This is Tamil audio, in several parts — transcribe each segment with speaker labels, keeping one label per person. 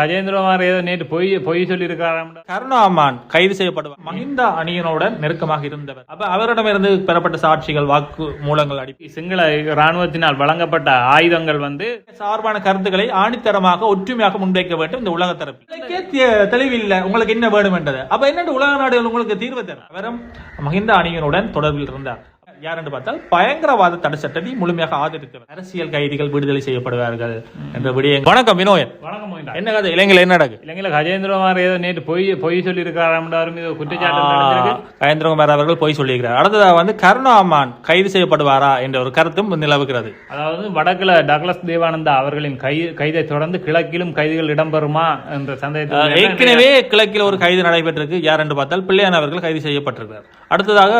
Speaker 1: கஜேந்திரகுமார் ஏதோ நேற்று பொய் பொய் சொல்லியிருக்காராம்
Speaker 2: கருணாமான் கைது செய்யப்படுவார் மஹிந்த அணியினுடன் நெருக்கமாக இருந்தவர். அப்ப அவரிடமிருந்து பெறப்பட்ட சாட்சிகள் வாக்கு மூலங்கள் அடிப்படை
Speaker 1: சிங்கள இராணுவத்தினால் வழங்கப்பட்ட ஆயுதங்கள் வந்து
Speaker 2: சார்பான கருத்துக்களை ஆணித்தரமாக ஒற்றுமையாக முன்வைக்க வேண்டும் இந்த உலக தரப்பு தெளிவில்லை. உங்களுக்கு என்ன வேணும் என்றது அப்ப என்னென்று உலக நாடுகள் உங்களுக்கு தீர்வு தரும்? அவரும் மஹிந்த அணியினுடன் தொடர்பில் இருந்தார். யார் என்று பார்த்தால் பயங்கரவாத தடை சட்டத்தை முழுமையாக ஆதரித்தவர். அரசியல் கைதிகள் விடுதலை செய்யப்படுவார்கள் என்ற விடயம். வணக்கம் வினோயன்.
Speaker 1: வணக்கம்.
Speaker 2: என்ன கதை? இலங்கையில் என்ன நடக்கு?
Speaker 1: இலங்கையில கஜேந்திரகுமார் ஏதோ நேற்று பொய் பொய் குற்றச்சாட்டு நடந்திருக்கு.
Speaker 2: கயேந்திரகுமார் அவர்கள் போய் சொல்லியிருக்கிறார். அடுத்ததாக வந்து கருணாமான் கைது செய்யப்படுவாரா என்ற ஒரு கருத்தும் நிலவுகிறது.
Speaker 1: அதாவது வடக்குல டக்ளஸ் தேவானந்தா அவர்களின் கை கைதை தொடர்ந்து கிழக்கிலும் கைதிகள் இடம்பெறுமா என்ற சந்தேகத்தில்
Speaker 2: ஏற்கனவே கிழக்கில் ஒரு கைது நடைபெற்றிருக்கு. யார் என்று பார்த்தால் பிள்ளையான் அவர்கள் கைது செய்யப்பட்டிருக்கிறார். அடுத்ததாக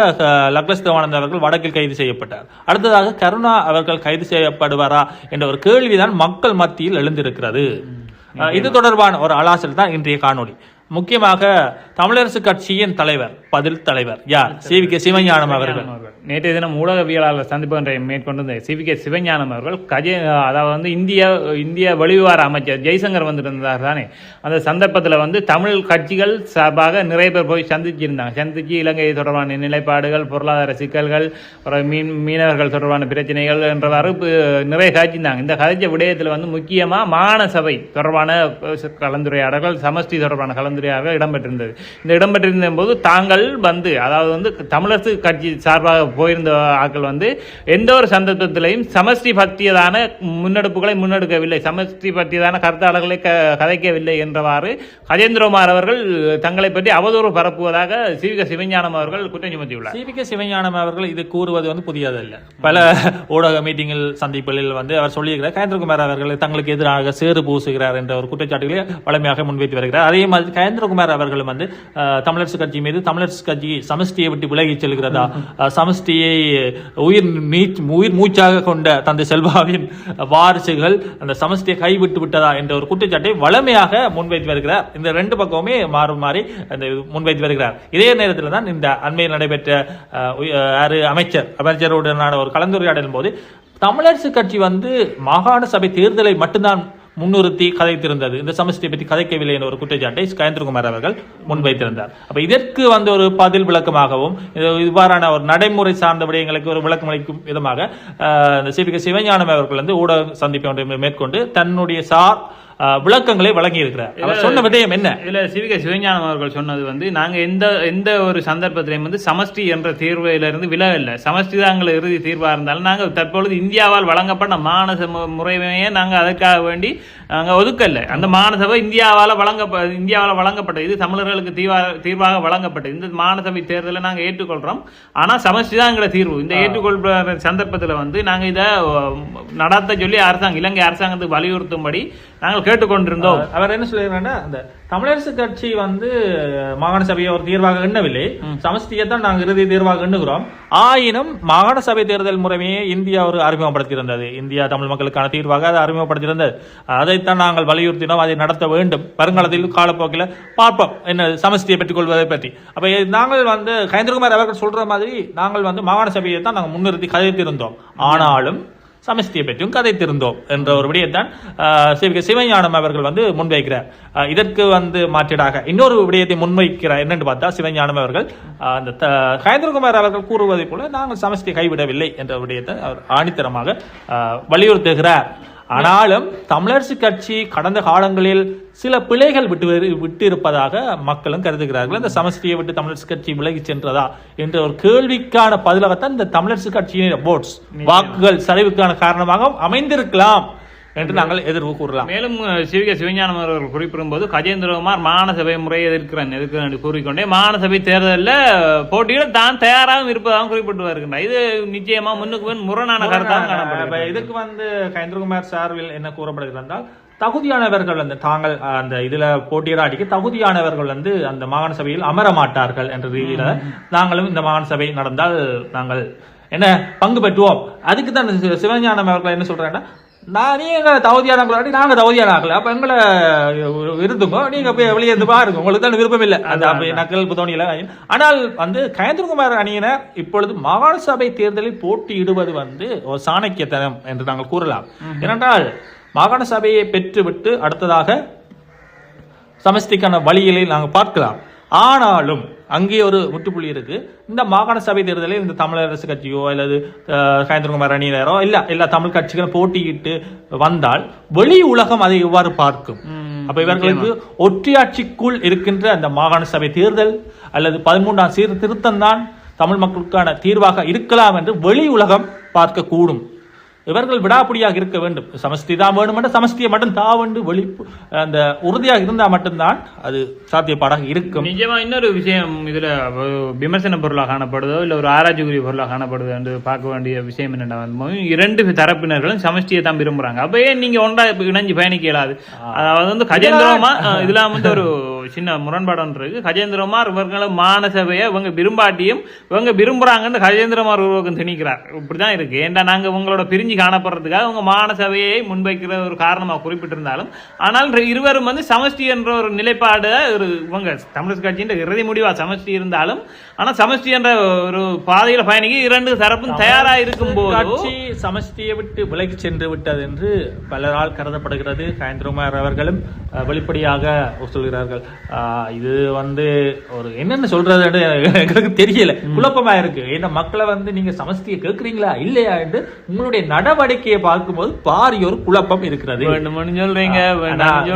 Speaker 2: லக்லஸ் தேவானந்த் அவர்கள் வடக்கில் கைது செய்யப்பட்டார். அடுத்ததாக கருணா அவர்கள் கைது செய்யப்படுவாரா என்ற ஒரு கேள்விதான் மக்கள் மத்தியில் எழுந்திருக்கிறது. இது தொடர்பான ஒரு அலாசல் தான் இன்றைய காணொளி. முக்கியமாக தமிழரசு கட்சியின் தலைவர் பதில் தலைவர். யார்? சி வி கே சிவஞானம் அவர்கள்.
Speaker 1: நேற்றைய தினம் ஊடகவியலாளர் சந்திப்பு ஒன்றை மேற்கொண்டு சிவி கே சிவஞானம் அவர்கள் கஜே அதாவது வந்து இந்திய இந்திய வெளிவிவகார அமைச்சர் ஜெய்சங்கர் வந்திருந்தார் தானே. அந்த சந்தர்ப்பத்தில் வந்து தமிழ் கட்சிகள் சார்பாக நிறைய பேர் போய் சந்திச்சிருந்தாங்க. சந்திச்சு இலங்கை தொடர்பான நிலைப்பாடுகள் பொருளாதார சிக்கல்கள் அப்புறம் மீன் மீனவர்கள் தொடர்பான பிரச்சனைகள் என்றவாறு நிறைய காய்ச்சிருந்தாங்க இந்த கதைச்ச விடயத்தில் வந்து முக்கியமாக மாகாண சபை தொடர்பான கலந்துரையாடல்கள் சமஷ்டி தொடர்பான கலந்துரையாடல்கள் இடம்பெற்றிருந்தது. இந்த இடம்பெற்றிருந்த போது தாங்கள் வந்து அதாவது வந்து தமிழரசு கட்சி சார்பாக போயிருந்த ஆட்கள் வந்து எந்த ஒரு சந்தர்ப்பத்திலையும் சமஷ்டி பற்றியதான முன்னெடுப்புகளை முன்னெடுக்கவில்லை. சமஷ்டி பற்றியதான கருத்தாளர்களை க கதைக்கவில்லை என்றவாறு கஜேந்திரகுமார் அவர்கள் தங்களை பற்றி அவதூறு பரப்புவதாக சிவிக சிவஞானம் அவர்கள் குற்றம் சுமத்தியுள்ளார்.
Speaker 2: சிவிக சிவஞானம் அவர்கள் இது கூறுவது வந்து புதியதல்ல. பல ஊடக மீட்டிங்கில் சந்திப்புகளில் வந்து அவர் சொல்லியிருக்கிறார். கஜேந்திரகுமார் அவர்கள் தங்களுக்கு எதிராக சேறு பூசுகிறார் என்ற ஒரு குற்றச்சாட்டுகளை வலிமையாக முன்வைத்து வருகிறார். அதே மாதிரி கஜேந்திரகுமார் அவர்களும் வந்து தமிழரசு கட்சி மீது தமிழரசு கட்சி சமஷ்டியை விட்டு விலகி செல்கிறதா? சமஷ்டியை உயிர் நீச் உயிர் மூச்சாக கொண்ட தந்தை செல்வாவின் வாரிசுகள் அந்த சமஷ்டியை கைவிட்டு விட்டதா என்ற ஒரு குற்றச்சாட்டை வலிமையாக முன்வைத்து வருகிறார். இந்த ரெண்டு பக்கமுமே மாறி மாறி அந்த முன்வைத்து வருகிறார். இதே நேரத்தில் தான் இந்த அண்மையில் நடைபெற்ற அமைச்சர் அமைச்சருடனான ஒரு கலந்துரையாடலின் போது தமிழரசு கட்சி வந்து மாகாண சபை தேர்தலை மட்டும்தான் முன்னிறுத்தி கதைத்திருந்தது. இந்த சமஸ்டியை பற்றி கதைக்கவில்லை என்ற ஒரு குற்றச்சாட்டை கயந்திரகுமார் அவர்கள் முன்வைத்திருந்தார். அப்போ இதற்கு வந்து ஒரு பதில் விளக்கமாகவும் இது- இவ்வாறான ஒரு நடைமுறை சார்ந்த விடயங்களுக்கு ஒரு விளக்கம் அளிக்கும் விதமாக இந்த சிபிக சிவஞானம் அவர்கள் வந்து ஊடக சந்திப்பை ஒன்றை மேற்கொண்டு தன்னுடைய சார் விளக்கங்களை வழங்கி இருக்கிறார் அவர் சொன்ன விடயம் என்ன?
Speaker 1: இதுல சிவிக சிவஞானம் அவர்கள் சொன்னது வந்து நாங்க எந்த எந்த ஒரு சந்தர்ப்பத்திலையும் வந்து சமஷ்டி என்ற தீர்விலிருந்து விலகல்ல சமஷ்டி தான் எங்களை இறுதி தீர்வா இருந்தாலும் நாங்க தற்பொழுது இந்தியாவால் வழங்கப்பட்ட மானச முறைமையை நாங்க அதற்காக வேண்டி நாங்க ஒதுக்கல்ல அந்த மானசபை இந்தியாவால வழங்க இந்தியாவால வழங்கப்பட்டது. இது தமிழர்களுக்கு தீர்வா தீர்வாக வழங்கப்பட்டது. இந்த மானசபை தேர்தலை நாங்க ஏற்றுக்கொள்றோம். ஆனா சமஷ்டி தான் எங்களை தீர்வு. இந்த ஏற்றுக்கொள்ற சந்தர்ப்பத்துல வந்து நாங்க இதை நடத்த சொல்லி அரசாங்கம் இலங்கை அரசாங்கத்துக்கு வலியுறுத்தும்படி நாங்கள் கேட்டுக்கொண்டிருந்தோம்.
Speaker 2: அவர் என்ன சொல்லிடுறாருன்னா அந்த தமிழரசு கட்சி வந்து மாகாண சபையை ஒரு தீர்வாக எண்ணவில்லை. சமஷ்டியை தான் நாங்கள் இறுதி தீர்வாக எண்ணுகிறோம். ஆயினும் மாகாண சபை தேர்தல் முறைமையை இந்தியா ஒரு அறிமுகப்படுத்தியிருந்தது. இந்தியா தமிழ் மக்களுக்கான தீர்வாக அதை அறிமுகப்படுத்தியிருந்தது. அதைத்தான் நாங்கள் வலியுறுத்தினோம். அதை நடத்த வேண்டும். வருங்காலத்தில் காலப்போக்கில் பார்ப்போம். என்ன சமஷ்டியை பெற்றுக்கொள்வதை பற்றி. அப்ப நாங்கள் வந்து கயந்திரகுமார் அவர்கள் சொல்ற மாதிரி நாங்கள் வந்து மாகாண சபையை தான் நாங்கள் முன்னிறுத்தி கதைத்திருந்தோம். ஆனாலும் சமஸ்தியை பற்றியும் கதைத்திருந்தோம் என்ற ஒரு விடயத்தான் சிவ சிவஞானம் அவர்கள் வந்து முன்வைக்கிறார் இதற்கு வந்து மாற்றீடாக இன்னொரு விடயத்தை முன்வைக்கிறார் என்னென்று பார்த்தா சிவஞானம் அவர்கள் அந்த த- அவர்கள் கூறுவதை போல நாங்கள் சமஸ்தியை கைவிடவில்லை என்ற விடயத்தை அவர் ஆணித்தரமாக வலியுறுத்துகிறார். ஆனாலும் தமிழரசு கட்சி கடந்த காலங்களில் சில பிழைகள் விட்டு விட்டு இருப்பதாக மக்களும் கருதுகிறார்கள். இந்த சமஷ்டியை விட்டு தமிழரசு கட்சி விலகி சென்றதா என்ற ஒரு கேள்விக்கான பதிலாகத்தான் இந்த தமிழரசு கட்சியின் votes வாக்குகள் சரிவுக்கான காரணமாக அமைந்திருக்கலாம். என்று நாங்கள் எதிர்வு கூறலாம்.
Speaker 1: மேலும் சிவிக சிவஞானம் அவர்கள் குறிப்பிடும்போது கஜேந்திரகுமார் மாநசபை முறையை எதிர்க்கிறேன் எதிர்க்கிறேன் கூறிக்கொண்டே மாநசபை தேர்தலில் போட்டியிட தான் தயாராகவும் இருப்பதாகவும் குறிப்பிட்டு வருகின்றார். இது நிச்சயமா முன்னுக்கு முன் முரணான கருத்தாக
Speaker 2: இதுக்கு வந்து கயேந்திரகுமார் சார்பில் என்ன கூறப்படுகிறது என்றால் தகுதியானவர்கள் வந்து தாங்கள் அந்த இதுல போட்டியிடாடிக்கு தகுதியானவர்கள் வந்து அந்த மாகாண சபையில் அமர மாட்டார்கள் என்ற ரீதியில நாங்களும் இந்த மாகாண சபை நடந்தால் நாங்கள் என்ன பங்கு பெற்றுவோம். அதுக்கு தான் சிவஞானம் அவர்கள் என்ன சொல்றாங்கன்னா நான் நீங்க தகுதியானவங்களாடி நாங்க தகுதியான ஆகல அப்ப எங்களை இருந்துங்க நீங்க போய் வெளியே இருந்து பாருங்க. உங்களுக்கு தான் விருப்பம் இல்லை. அந்த அப்படி நக்கல் புதோனியில ஆனால் வந்து கயந்திரகுமார் அணியினர் இப்பொழுது மாகாண சபை தேர்தலில் போட்டியிடுவது வந்து ஒரு சாணக்கியத்தனம் என்று நாங்கள் கூறலாம். ஏனென்றால் மாகாண சபையை பெற்றுவிட்டு அடுத்ததாக சமஷ்டிக்கான வழிகளை நாங்கள் பார்க்கலாம். ஆனாலும் அங்கே ஒரு முற்றுப்புள்ளி இருக்கு. இந்த மாகாண சபை தேர்தலில் இந்த தமிழரசு கட்சியோ அல்லது அஹ், கயந்திரகுமார் அணியினரோ இல்ல எல்லா தமிழ் கட்சிகளும் போட்டியிட்டு வந்தால் வெளி உலகம் அதை எவ்வாறு பார்க்கும்? அப்ப இவர்களுக்கு ஒற்றையாட்சிக்குள் இருக்கின்ற அந்த மாகாண சபை தேர்தல் அல்லது பதிமூன்றாம் சீர்திருத்தம் தான் தமிழ் மக்களுக்கான தீர்வாக இருக்கலாம் என்று வெளி உலகம் பார்க்க கூடும் இவர்கள் விடாப்பிடியாக இருக்க வேண்டும். சமஷ்டி தான் வேணும் என்ற சமஷ்டியை மட்டும் தா வேண்டும் வெளி அந்த உறுதியாக இருந்தால் மட்டும்தான் அது சாத்தியப்பாடாக இருக்கும்.
Speaker 1: நிஜமா இன்னொரு விஷயம் இதுல விமர்சன பொருளாக காணப்படுதோ இல்ல ஒரு ஆராய்ச்சிக்குரிய பொருளாக காணப்படுதோ என்று பார்க்க வேண்டிய விஷயம் என்னென்ன இரண்டு தரப்பினர்களும் சமஷ்டியை தான் விரும்புறாங்க. அப்ப ஏன் நீங்க ஒன்றா இணைஞ்சு பயணிக்க இயலாது? அதாவது வந்து கஜேந்திரமா இதுல வந்து ஒரு சின்ன முரண்பாடு ஒன்று இருக்கு கஜேந்திரமார் இவர்களை மானசபையை இவங்க விரும்பாட்டியும் இவங்க விரும்புறாங்கன்னு கஜேந்திரமார் உருவக்கம் திணிக்கிறார். இப்படிதான் இருக்கு. ஏன்டா நாங்க உங்களோட பிரிஞ்சு காணப்படுறதுக்காக உங்க மானசபையை முன்வைக்கிற ஒரு காரணமா குறிப்பிட்டிருந்தாலும் ஆனால் இருவரும் வந்து சமஷ்டி என்ற ஒரு நிலைப்பாடு ஒரு இவங்க தமிழர் கட்சியின் இறுதி முடிவா சமஷ்டி இருந்தாலும் ஆனா சமஷ்டி என்ற ஒரு பாதையில பயணிக்க இரண்டு தரப்பும் தயாரா இருக்கும் போது
Speaker 2: கட்சி சமஷ்டியை விட்டு விலகி சென்று விட்டது என்று பலரால் கருதப்படுகிறது. கயந்திரகுமார் அவர்களும் வெளிப்படையாக சொல்கிறார்கள். இது வந்து ஒரு என்னன்னு சொல்றதுன்னு எங்களுக்கு தெரியல. குழப்பமா இருக்கு. ஏன்னா மக்களை வந்து நீங்க சமஷ்டியை கேட்கறீங்களா இல்லையா என்று உங்களுடைய நடவடிக்கையை பார்க்கும்போது பாரிய ஒரு குழப்பம் இருக்கிறது. மீண்டும்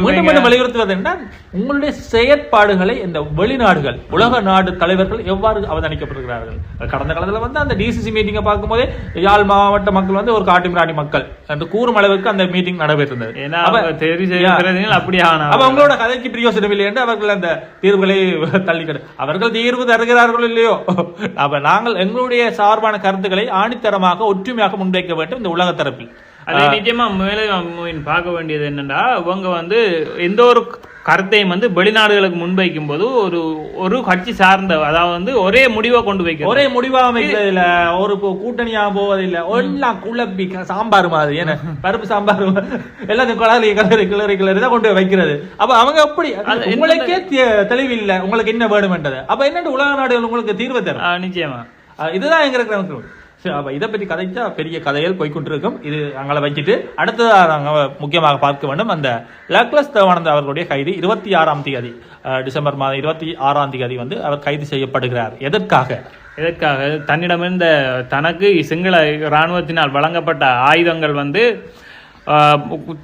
Speaker 2: மீண்டும் வலியுறுத்துவது என்ன உங்களுடைய செயற்பாடுகளை இந்த வெளிநாடுகள் உலக நாடு தலைவர்கள் எவ்வாறு அவதானிக்கப்படுகிறார்கள்? கடந்த காலத்துல வந்து அந்த டிசிசி மீட்டிங்கை பார்க்கும்போதே யாழ் மாவட்ட மக்கள் வந்து ஒரு காட்டுமிராணி மக்கள் என்று கூறும் அளவுக்கு அந்த மீட்டிங் நடைபெற்றிருந்தது.
Speaker 1: ஏன்னா அப்படி
Speaker 2: அவங்களோட கதைக்கு பிரயோசனம் இல்லை என்று அவர்கள் அந்த தீர்வுகளை தள்ளிக்கடு அவர்கள் தீர்வு தருகிறார்களோ இல்லையோ? அப்ப நாங்கள் எங்களுடைய சார்பான கருத்துக்களை ஆணித்தரமாக ஒற்றுமையாக முன்வைக்க வேண்டும் இந்த உலக தரப்பில்
Speaker 1: அதே நிச்சயமா மேலே பார்க்க வேண்டியது என்னன்னா இவங்க வந்து எந்த ஒரு கருத்தையும் வந்து வெளிநாடுகளுக்கு முன்வைக்கும் போது ஒரு ஒரு கட்சி சார்ந்த அதாவது வந்து ஒரே முடிவை கொண்டு வைக்கிறது.
Speaker 2: ஒரே முடிவா அமைக்கிறது இல்ல ஒரு கூட்டணியா போவதில்லை. எல்லாம் குழப்பி சாம்பார் மாதிரி. என்ன? பருப்பு சாம்பார் எல்லாத்தையும் கிளறி கிளறி கிளறி கிளறி தான் கொண்டு போய் வைக்கிறது. அப்ப அவங்க எப்படி உங்களுக்கே தெ- தெளிவில்லை. உங்களுக்கு என்ன வேணுமென்றது. அப்ப என்னண்டு உலக நாடுகள் உங்களுக்கு தீர்வு தரும்?
Speaker 1: நிச்சயமா.
Speaker 2: இதுதான் எங்க அப்ப இதை பற்றி கதைச்சா பெரிய கதைகள் போய்கொண்டிருக்கும். இது அங்களை வச்சுட்டு அடுத்ததாக நாங்கள் முக்கியமாக பார்க்க வேண்டும். அந்த லக்லஸ் தேவானந்த் அவர்களுடைய கைது இருபத்தி ஆறாம் தேதி டிசம்பர் மாதம் இருபத்தி ஆறாம் தேதி வந்து அவர் கைது செய்யப்படுகிறார். எதற்காக?
Speaker 1: எதற்காக? தன்னிடமிருந்த தனக்கு சிங்கள இராணுவத்தினால் வழங்கப்பட்ட ஆயுதங்கள் வந்து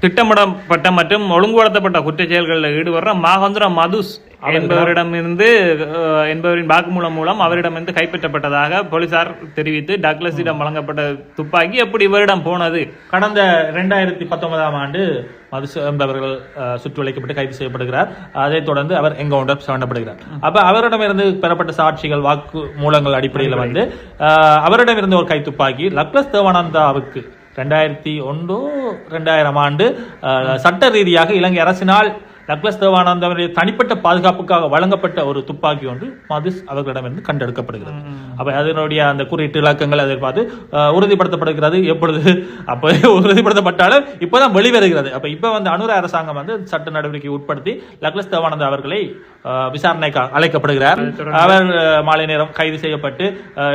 Speaker 1: திட்டமிடப்பட்ட மற்றும் ஒழுங்குபடுத்தப்பட்ட குற்றச் செயல்களில் ஈடுபடுற மாகந்திர மதுஸ் என்பவரிடமிருந்து என்பவரின் வாக்குமூலம் மூலம் அவரிடமிருந்து கைப்பற்றப்பட்டதாக போலீசார் தெரிவித்து டக்ளஸிடம் வழங்கப்பட்ட துப்பாக்கி எப்படி இவரிடம் போனது?
Speaker 2: கடந்த ரெண்டாயிரத்தி பத்தொன்பதாம் ஆண்டு மது என்பவர்கள் சுற்றி வளைக்கப்பட்டு கைது செய்யப்படுகிறார். அதைத் தொடர்ந்து அவர் என்கவுண்டர் பண்ணப்படுகிறார் அப்ப அவரிடமிருந்து பெறப்பட்ட சாட்சிகள் வாக்கு மூலங்கள் அடிப்படையில். வந்து அவரிடமிருந்து ஒரு கைத்துப்பாக்கி லக்லஸ் தேவானந்தாவுக்கு ரெண்டாயிரத்தி ஒன்று ரெண்டாயிரம் ஆண்டு சட்ட ரீதியாக இலங்கை அரசினால் டக்ளஸ் தேவானந்தாவுடைய தனிப்பட்ட பாதுகாப்புக்காக வழங்கப்பட்ட ஒரு துப்பாக்கி ஒன்று மதுஸ் அவர்களிடமிருந்து கண்டெடுக்கப்படுகிறது. அப்ப அதனுடைய அந்த குறியீட்டு இலக்கங்கள் அதை பார்த்து உறுதிப்படுத்தப்படுகிறது. எப்பொழுது அப்போ உறுதிப்படுத்தப்பட்டாலும் இப்போதான் வெளிவருகிறது. அப்ப இப்ப வந்து அனுர அரசாங்கம் வந்து சட்ட நடவடிக்கை உட்படுத்தி லக்லஸ் தேவானந்தா அவர்களை அஹ், விசாரணைக்கு அழைக்கப்படுகிறார். அவர் மாலை நேரம் கைது செய்யப்பட்டு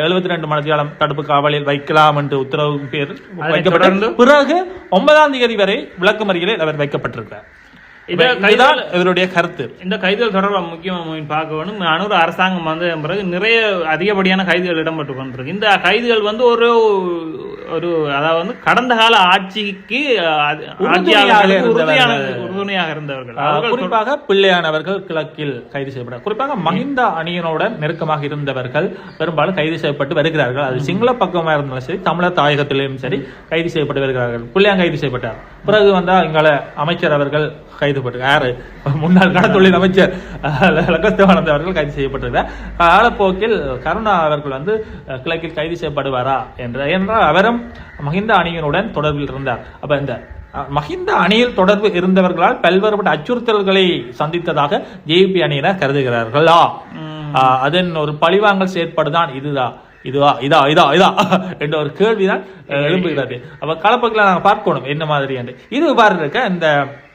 Speaker 2: எழுபத்தி ரெண்டு மணித்தியாலம் தடுப்பு காவலில் வைக்கலாம் என்று உத்தரவு பேர் வைக்கப்பட்டு பிறகு ஒன்பதாம் தேதி வரை விளக்கமறியலில் அவர் வைக்கப்பட்டிருக்கிறார். இதுதான் இவருடைய கருத்து.
Speaker 1: இந்த கைதுகள் தொடர்பாக முக்கியமாக பார்க்க வேணும். அனுர அரசாங்கம் வந்த பிறகு நிறைய அதிகப்படியான கைதுகள் இடம்பெற்று கொண்டிருக்கு. இந்த கைதுகள் வந்து ஒரு ஒரு அதாவது வந்து கடந்த கால ஆட்சிக்கு
Speaker 2: உறுதுணையாக இருந்தவர்கள். குறிப்பாக பிள்ளையானவர்கள் கிழக்கில் கைது செய்யப்பட்டார் குறிப்பாக மஹிந்த அணியினுடன் நெருக்கமாக இருந்தவர்கள் பெரும்பாலும் கைது செய்யப்பட்டு வருகிறார்கள். அது சிங்கள பக்கமாக இருந்தாலும் சரி தமிழர் தாயகத்திலும் சரி கைது செய்யப்பட்டு வருகிறார்கள். பிள்ளையான் கைது செய்யப்பட்டார். பிறகு வந்தா எங்கள அமைச்சர் அவர்கள் கைது பட்டு யாரு? முன்னாள் கடத்தொழில் அமைச்சர் லகஸ்தேவானந்த அவர்கள் கைது செய்யப்பட்டிருக்கிறார் காலப்போக்கில் கருணா அவர்கள் வந்து கிழக்கில் கைது செய்யப்படுவாரா? என்ற என்றால் அவரும் மஹிந்த அணியினுடன் தொடர்பில் இருந்தார். அப்ப இந்த மஹிந்த அணியில் தொடர்பு இருந்தவர்களால் பல்வேறுபட்ட அச்சுறுத்தல்களை சந்தித்ததாக ஜேபி அணியினர் கருதுகிறார்களா? அதன் ஒரு பழிவாங்கல் செயற்பாடுதான் இதுதான் இதுவா இதா இதா இதா என்ற ஒரு கேள்விதான் எழும்புகிறது. அப்ப களப்பக்கில் நாங்க பார்க்கணும் என்ன மாதிரி என்று. இது பாரு இருக்க இந்த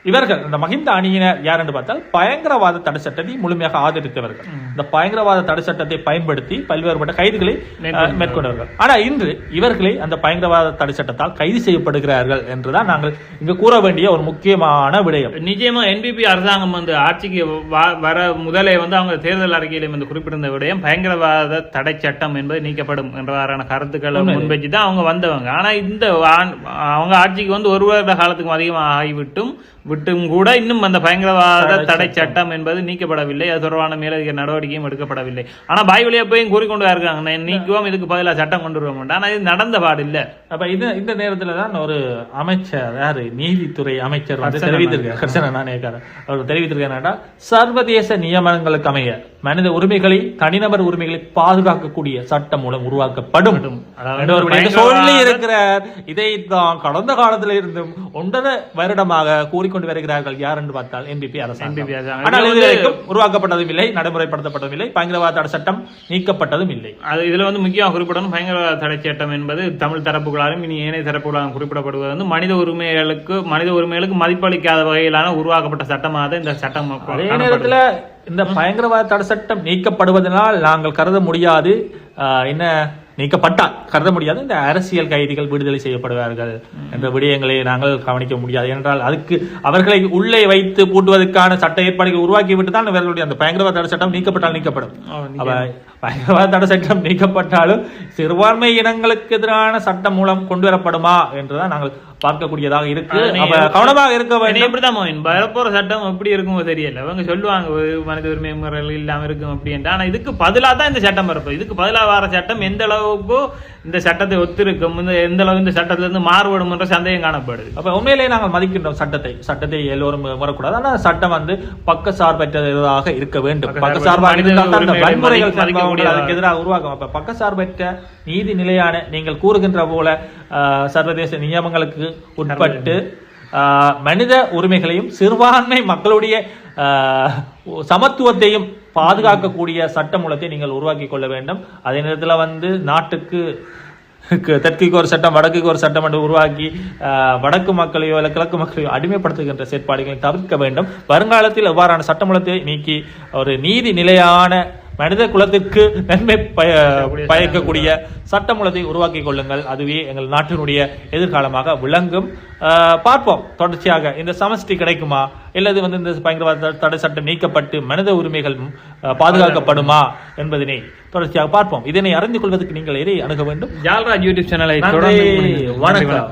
Speaker 2: இவர்கள் இந்த மஹிந்த அணியினர் யார் என்று பார்த்தால் பயங்கரவாத தடை சட்டத்தை முழுமையாக ஆதரித்தவர்கள். இந்த பயங்கரவாத தடை சட்டத்தை பயன்படுத்தி பல்வேறுபட்ட கைதுகளை மேற்கொண்டவர்கள். ஆனா இன்று இவர்களை அந்த பயங்கரவாத தடை சட்டத்தால் கைது செய்யப்படுகிறார்கள் என்றுதான் நாங்கள் இங்கு கூற வேண்டிய ஒரு முக்கியமான விடயம்.
Speaker 1: நிச்சயமா என்பிபி அரசாங்கம் வந்து ஆட்சிக்கு வர முதலே வந்து அவங்க தேர்தல் அறிக்கையிலும் வந்து குறிப்பிட்டிருந்த விடயம் பயங்கரவாத தடை சட்டம் என்பது நீக்கப்படும் என்றவாறான கருத்துக்களை முன்வச்சு தான் அவங்க வந்தவங்க. ஆனா இந்த அவங்க ஆட்சிக்கு வந்து ஒரு வருட காலத்துக்கும் அதிகமாக ஆகிவிட்டும் விட்டும் கூட இன்னும் அந்த பயங்கரவாத தடை சட்டம். என்பது நீக்கப்படவில்லை. அது தொடர்பான மேலதிக நடவடிக்கையும் எடுக்கப்படவில்லை. ஆனா பாய் வழியா போய் கூறிக்கொண்டு இருக்காங்க. "நே- நீக்குவோம் இதுக்கு பதிலாக சட்டம் கொண்டு வருவோம் ஆனா இது நடந்த பாடு இல்ல
Speaker 2: அப்ப இது இந்த நேரத்துல தான் ஒரு அமைச்சர் யாரு? நீதித்துறை அமைச்சர் வந்து தெரிவித்திருக்கார். ஹர்ஷன நாணயக்காரர் அவர் தெரிவித்திருக்காருன்னா சர்வதேச நியமனங்களுக்கு அமைய. மனித உரிமைகளை தனிநபர் உரிமைகளை பாதுகாக்கக்கூடிய சட்டம் மூலம் உருவாக்கப்படும். சொல்லி இருக்கிறார். இதை தான் கடந்த காலத்துல இருந்தும் ஒன்றரை வருடமாக கூறிக்கொண்டு வருகிறார்கள். யார் என்று பார்த்தால் என்பிபி அரசாங்கம். ஆனால் உருவாக்கப்பட்டதும் இல்லை நடைமுறைப்படுத்தப்பட்டதும் இல்லை பயங்கரவாத தடை சட்டம் நீக்கப்பட்டதும் இல்லை.
Speaker 1: அது இதுல வந்து முக்கியமாக குறிப்பிடணும் பயங்கரவாத தடை சட்டம் என்பது தமிழ் தரப்புகளாலும் இனி ஏனைய தரப்புகளாலும் குறிப்பிடப்படுவது வந்து மனித உரிமைகளுக்கு மனித உரிமைகளுக்கு மதிப்பளிக்காத வகையிலான உருவாக்கப்பட்ட சட்டமாக இந்த சட்டம்
Speaker 2: அதே. நேரத்துல இந்த பயங்கரவாத தடை சட்டம் நீக்கப்படுவதனால் நாங்கள் கருத முடியாது. என்ன? நீக்கப்பட்டால் கருத முடியாது. இந்த அரசியல் கைதிகள் விடுதலை செய்யப்படுவார்கள் என்ற விடயங்களை நாங்கள் கவனிக்க முடியாது. என்றால் அதுக்கு அவர்களை உள்ளே வைத்து பூட்டுவதற்கான சட்ட ஏற்பாடுகள் உருவாக்கி விட்டு தான் இவர்களுடைய அந்த பயங்கரவாத தடை சட்டம் நீக்கப்பட்டால் நீக்கப்படும். பயங்கரவாத தடை சட்டம் நீக்கப்பட்டாலும் சிறுபான்மை இனங்களுக்கு எதிரான சட்டம் மூலம் கொண்டு வரப்படுமா என்றுதான் நாங்கள் பார்க்கக்கூடியதாக இருக்கு. கவனமாக இருக்க வேண்டும்.
Speaker 1: வரப்போற சட்டம் எப்படி இருக்குமோ தெரியல. அவங்க சொல்லுவாங்க மனித உரிமை முறைகள் இல்லாம இருக்கும் அப்படின்ட்டு ஆனா இதுக்கு பதிலா தான் இந்த சட்டம் வரப்போகுது. இதுக்கு பதிலா வர சட்டம் எந்த அளவுக்கு இந்த சட்டத்தை ஒத்திருக்கும்? இந்த எந்த அளவு இந்த சட்டத்துல இருந்து மாறுபடும் என்ற சந்தேகம் காணப்படுது.
Speaker 2: அப்ப உண்மையிலேயே நாங்கள் மதிக்கின்றோம் சட்டத்தை. சட்டத்தை எல்லோரும் வரக்கூடாது ஆனா சட்டம் வந்து பக்க சார்பற்றதாக இருக்க வேண்டும்.
Speaker 1: பக்க
Speaker 2: பக்க
Speaker 1: சார்பு
Speaker 2: சார்பாக அதுக்கு எதிராக உருவாகும் அப்ப பக்க சார்பற்ற நீதி நிலையான நீங்கள் கூறுகின்ற போல சர்வதேச நியமங்களுக்கு உட்பட்டு மனித உரிமைகளையும் சிறுபான்மை மக்களுடைய சமத்துவத்தையும் பாதுகாக்கக்கூடிய சட்டமூலத்தை நீங்கள் உருவாக்கி கொள்ள வேண்டும். அதே நேரத்தில் வந்து நாட்டுக்கு தெற்குக்கு ஒரு சட்டம் வடக்குக்கு ஒரு சட்டம் என்று உருவாக்கி வடக்கு மக்களையோ அல்ல கிழக்கு மக்களையோ அடிமைப்படுத்துகின்ற செயற்பாடுகளை தவிர்க்க வேண்டும். வருங்காலத்தில் எவ்வாறான சட்டமூலத்தை நீக்கி ஒரு நீதி நிலையான மனித குலத்திற்கு நன்மை பய பயக்கக்கூடிய சட்டமூலத்தை உருவாக்கி கொள்ளுங்கள். அதுவே எங்கள் நாட்டினுடைய எதிர்காலமாக விளங்கும். பார்ப்போம். தொடர்ச்சியாக இந்த சமஷ்டி கிடைக்குமா? இல்லது வந்து இந்த பயங்கரவாத தடை சட்டம் நீக்கப்பட்டு மனித உரிமைகள் பாதுகாக்கப்படுமா என்பதனை தொடர்ச்சியாக பார்ப்போம். இதனை அறிந்து கொள்வதற்கு நீங்கள் எதை அணுக வேண்டும்?
Speaker 1: ஜால்ராஜ் யூடியூப் சேனலை
Speaker 2: வணக்கம்.